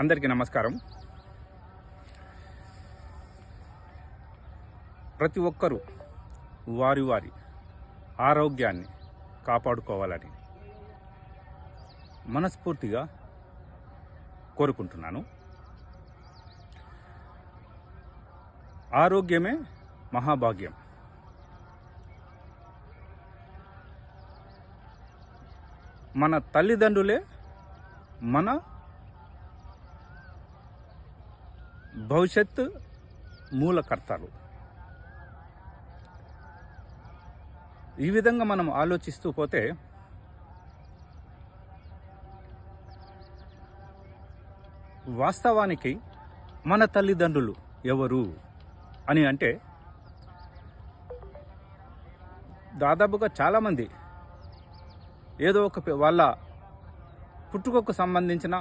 అందరికీ నమస్కారం. ప్రతి ఒక్కరూ వారి వారి ఆరోగ్యాన్ని కాపాడుకోవాలని మనస్ఫూర్తిగా కోరుకుంటున్నాను. ఆరోగ్యమే మహాభాగ్యం. మన తల్లిదండ్రులే మన భవిష్యత్ మూలకర్తలు. ఈ విధంగా మనం ఆలోచిస్తూ పోతే వాస్తవానికి మన తల్లిదండ్రులు ఎవరు అని అంటే దాదాపుగా చాలామంది ఏదో ఒక వాళ్ళ పుట్టుకకు సంబంధించిన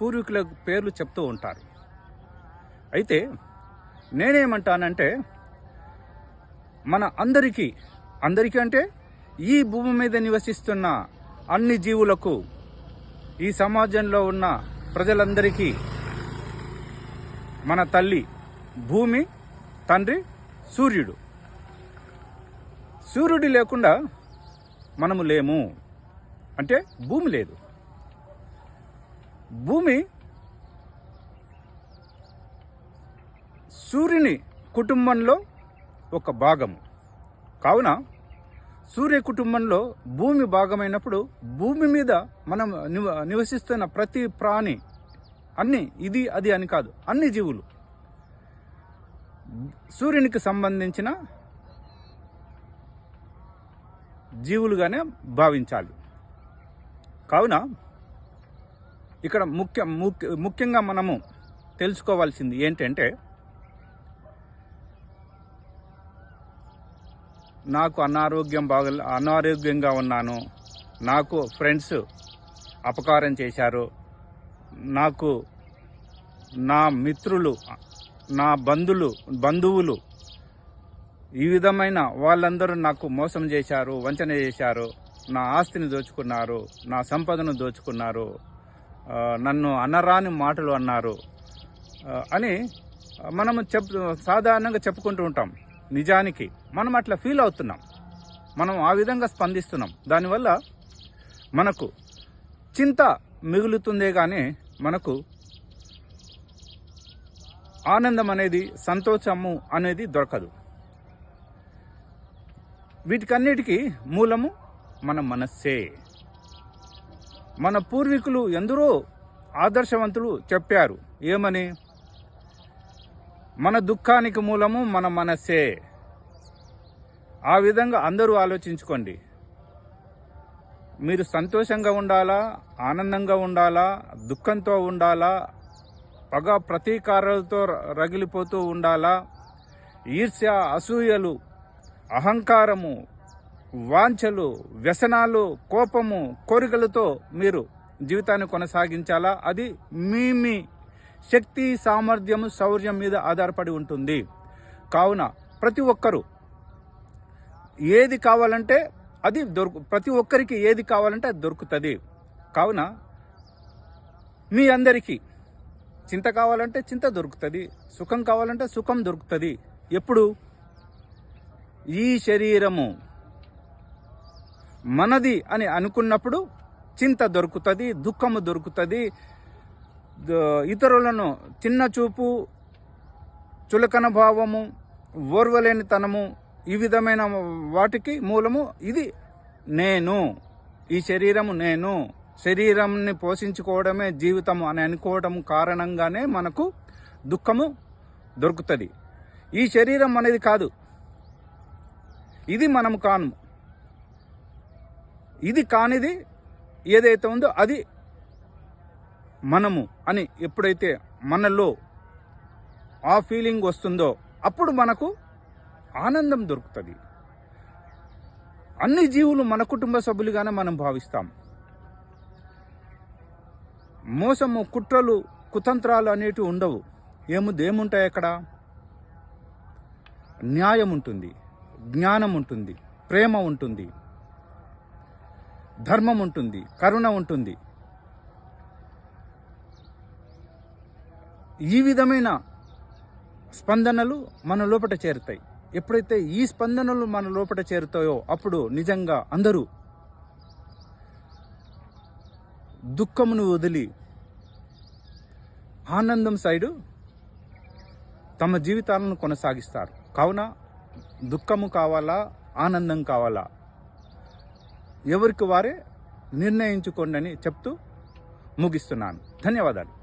పూర్వీకుల పేర్లు చెప్తూ ఉంటారు. అయితే నేనేమంటానంటే మన అందరికీ అందరికీ అంటే ఈ భూమి మీద నివసిస్తున్న అన్ని జీవులకు ఈ సమాజంలో ఉన్న ప్రజలందరికీ మన తల్లి భూమి తండ్రి సూర్యుడు. సూర్యుడు లేకుండా మనము లేము. అంటే భూమి లేదు. భూమి సూర్యుని కుటుంబంలో ఒక భాగము. కావున సూర్య కుటుంబంలో భూమి భాగమైనప్పుడు భూమి మీద మనం నివ నివసిస్తున్న ప్రతి ప్రాణి అన్ని ఇది అది అని కాదు అన్ని జీవులు. సూర్యునికి సంబంధించిన జీవులుగానే భావించాలి. కావున ఇక్కడ ముఖ్య ముఖ్య ముఖ్యంగా మనము తెలుసుకోవాల్సింది ఏంటంటే నాకు అనారోగ్యం బాగా అనారోగ్యంగా ఉన్నాను నాకు ఫ్రెండ్స్ అపకారం చేశారు నాకు నా మిత్రులు నా బంధువులు బంధువులు ఈ విధమైన వాళ్ళందరూ నాకు మోసం చేశారు వంచన చేశారు నా ఆస్తిని దోచుకున్నారు నా సంపదను దోచుకున్నారు నన్ను అనరాని మాటలు అన్నారు. అని మనము చెప్ సాధారణంగా చెప్పుకుంటూ ఉంటాం. నిజానికి మనం అట్లా ఫీల్ అవుతున్నాం. మనం ఆ విధంగా స్పందిస్తున్నాం. దానివల్ల మనకు చింత మిగులుతుందే కానీ మనకు ఆనందం అనేది సంతోషము అనేది దొరకదు. వీటికన్నిటికీ మూలము మన మనస్సే. మన పూర్వీకులు ఎందరో ఆదర్శవంతులు చెప్పారు. ఏమని? మన దుఃఖానికి మూలము మన మనస్సే ఆ విధంగా అందరూ ఆలోచించుకోండి. మీరు సంతోషంగా ఉండాలా? ఆనందంగా ఉండాలా? దుఃఖంతో ఉండాలా? పగ ప్రతీకారాలతో రగిలిపోతూ ఉండాలా? ఈర్ష్య అసూయలు అహంకారము వాంఛలు వ్యసనాలు కోపము కోరికలతో మీరు జీవితాన్ని కొనసాగించాలా? అది మీ మీ శక్తి సామర్థ్యము శౌర్యం మీద ఆధారపడి ఉంటుంది. కావున ప్రతి ఒక్కరూ ఏది కావాలంటే అది దొరుకు ప్రతి ఒక్కరికి ఏది కావాలంటే అది దొరుకుతుంది. కావున మీ అందరికీ చింత కావాలంటే చింత దొరుకుతుంది సుఖం కావాలంటే సుఖం దొరుకుతుంది. ఎప్పుడు? ఈ శరీరము. మనది అని అనుకున్నప్పుడు చింత దొరుకుతుంది దుఃఖము దొరుకుతుంది. ఇతరులను చిన్న చూపు చులకన భావము ఓర్వలేనితనము ఈ విధమైన వాటికి మూలము ఇది నేను. ఈ శరీరము నేను. శరీరంని పోషించుకోవడమే జీవితము అని అనుకోవడం కారణంగానే మనకు దుఃఖము దొరుకుతుంది. ఈ శరీరం అనేది కాదు. ఇది మనము కాను ఇది కానిది ఏదైతే ఉందో అది మనము అని ఎప్పుడైతే మనలో ఆ ఫీలింగ్ వస్తుందో అప్పుడు మనకు ఆనందం దొరుకుతుంది. అన్ని జీవులు మన కుటుంబ సభ్యులుగానే మనం భావిస్తాం. మోసము కుట్రలు కుతంత్రాలు అనేటివి ఉండవు. ఏముంది ఏముంటాయి అక్కడ? న్యాయం ఉంటుంది జ్ఞానం ఉంటుంది ప్రేమ ఉంటుంది. ధర్మం ఉంటుంది కరుణ ఉంటుంది. ఈ విధమైన స్పందనలు మన లోపల చేరుతాయి. ఎప్పుడైతే ఈ స్పందనలు మన లోపల చేరుతాయో అప్పుడు నిజంగా అందరూ దుఃఖమును వదిలి ఆనందం సైడు తమ జీవితాలను కొనసాగిస్తారు. కావున దుఃఖము కావాలా ఆనందం కావాలా? ఎవరికి వారే నిర్ణయించుకోండి అని చెప్తూ ముగిస్తున్నాను. ధన్యవాదాలు.